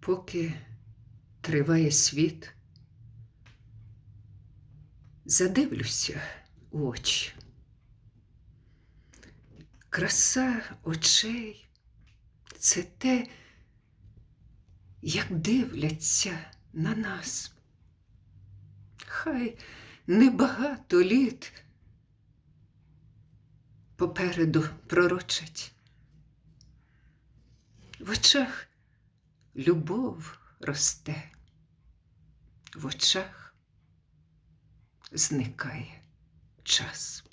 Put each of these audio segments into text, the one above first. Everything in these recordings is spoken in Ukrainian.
Поки триває світ, задивлюся у очі. Краса очей це те, як дивляться на нас. Хай небагато літ попереду пророчать. В очах любов росте, в очах зникає час.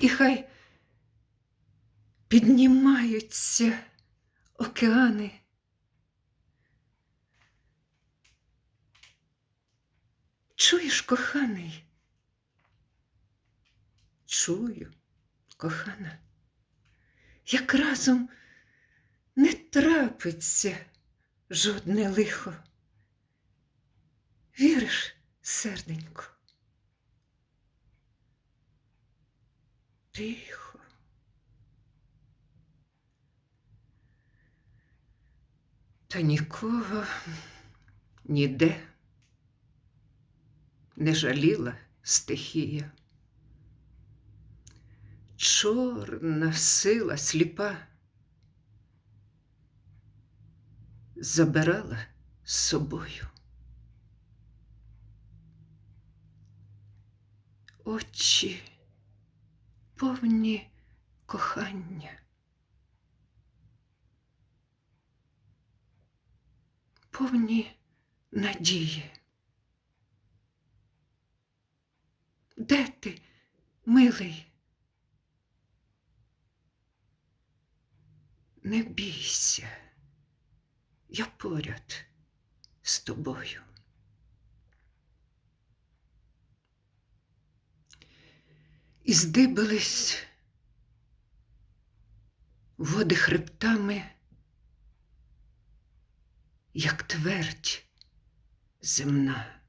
І хай піднімаються океани. Чуєш, коханий? Чую, кохана, як разом не трапиться жодне лихо. Віриш, серденько? Тихо. Та нікого ніде не жаліла стихія. Чорна сила сліпа забирала з собою. Очі повні кохання. Повні надії. Де ти, милий? Не бійся, я поряд з тобою. І здибились води хребтами, як твердь земна.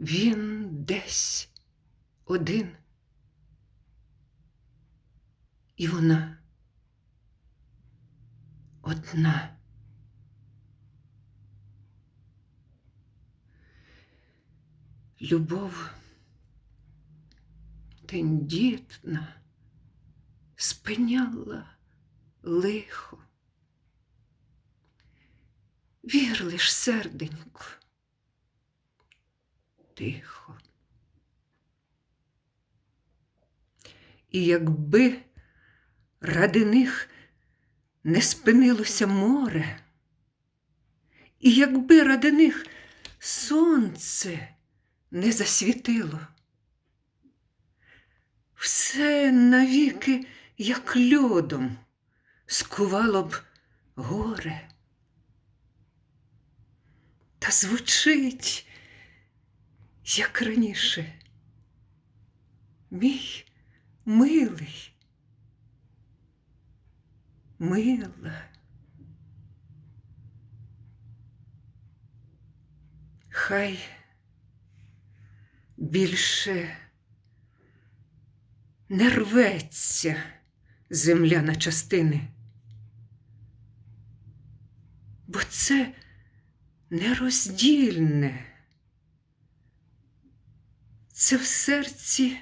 Він десь один, і вона одна. Любов тендітна спиняла лихо. Вір лиш, серденько, тихо. І якби ради них не спинилося море, і якби ради них сонце не засвітило, все навіки, як льодом, скувало б горе. Та звучить, як раніше, мій милий, мила. Хай більше не рветься земля на частини, бо це нероздільне. Це в серці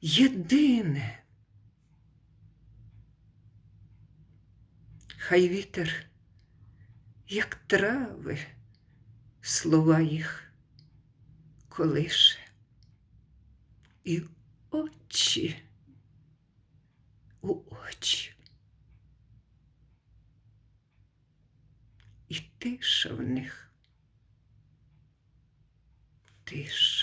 єдине. Хай вітер, як трави, слова їх колише, і очі у очі. І тиша в них. Тиша.